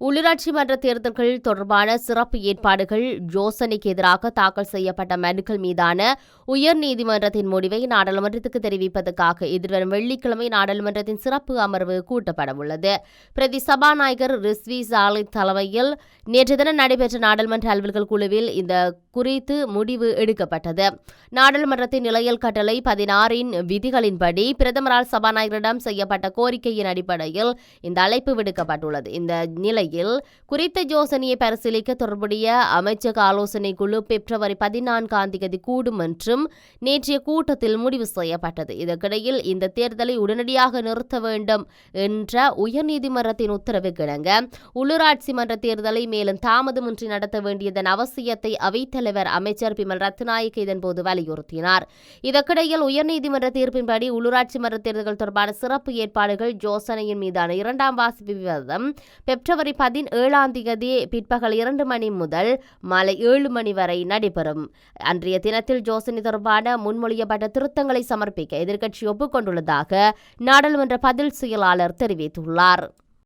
உள்ளூராட்சி மன்ற தேர்தல்கள் தொடர்பான சிறப்பு ஏற்பாடுகள் யோசனைக்கு எதிராக தாக்கல் செய்யப்பட்ட மனுக்கள் மீதான உயர்நீதிமன்றத்தின் முடிவை நாடாளுமன்றத்துக்கு தெரிவிப்பதற்காக எதிர்வரும் வெள்ளிக்கிழமை நாடாளுமன்றத்தின் சிறப்பு அமர்வு கூட்டப்படவுள்ளது பிரதி சபாநாயகர் ரிஸ்வி சாலை தலைமையில் நேற்று தினம் நடைபெற்ற நாடாளுமன்ற அலுவல்கள் குழுவில் இந்த குறித்து முடிவு எடுக்கப்பட்டது. நாடாளுமன்றத்தின் நிலையல் கட்டளை பதினாறின் விதிகளின்படி பிரதமரால் சபாநாயகரிடம் செய்யப்பட்ட கோரிக்கையின் அடிப்படையில் இந்த அழைப்பு விடுக்கப்பட்டுள்ளது. இந்த நிலையில் குறித்த யோசனையை பரிசீலிக்க தொடர்புடைய அமைச்சக ஆலோசனை குழு பிப்ரவரி பதினான்காம் தேதி கூடும் என்றும் நேற்றைய கூட்டத்தில் முடிவு செய்யப்பட்டது. இதற்கிடையில் இந்த தேர்தலை உடனடியாக நிறுத்த வேண்டும் என்ற உயர்நீதிமன்றத்தின் உத்தரவு கிடங்க உள்ளூராட்சி மன்ற தேர்தலை மேலும் தாமதமின்றி நடத்த வேண்டியதன் அவசியத்தை அவைத்த தலைவர் அமைச்சர் பிமல் ரத்நாயக் இதன்போது வலியுறுத்தினார். இதற்கிடையில் உயர்நீதிமன்ற தீர்ப்பின்படி உள்ளூராட்சி மன்ற தேர்தல்கள் தொடர்பான சிறப்பு ஏற்பாடுகள் யோசனையின் மீதான இரண்டாம் வாசிப்பு விவாதம் பிப்ரவரி பதினேழாம் தேதி பிற்பகல் இரண்டு மணி முதல் மாலை ஏழு மணி வரை நடைபெறும். அன்றைய தினத்தில் ஜோசனி தொடர்பான முன்மொழியப்பட்ட திருத்தங்களை சமர்ப்பிக்க எதிர்க்கட்சி ஒப்புக்கொண்டுள்ளதாக நாடாளுமன்ற பதில் செயலாளர் தெரிவித்துள்ளார்.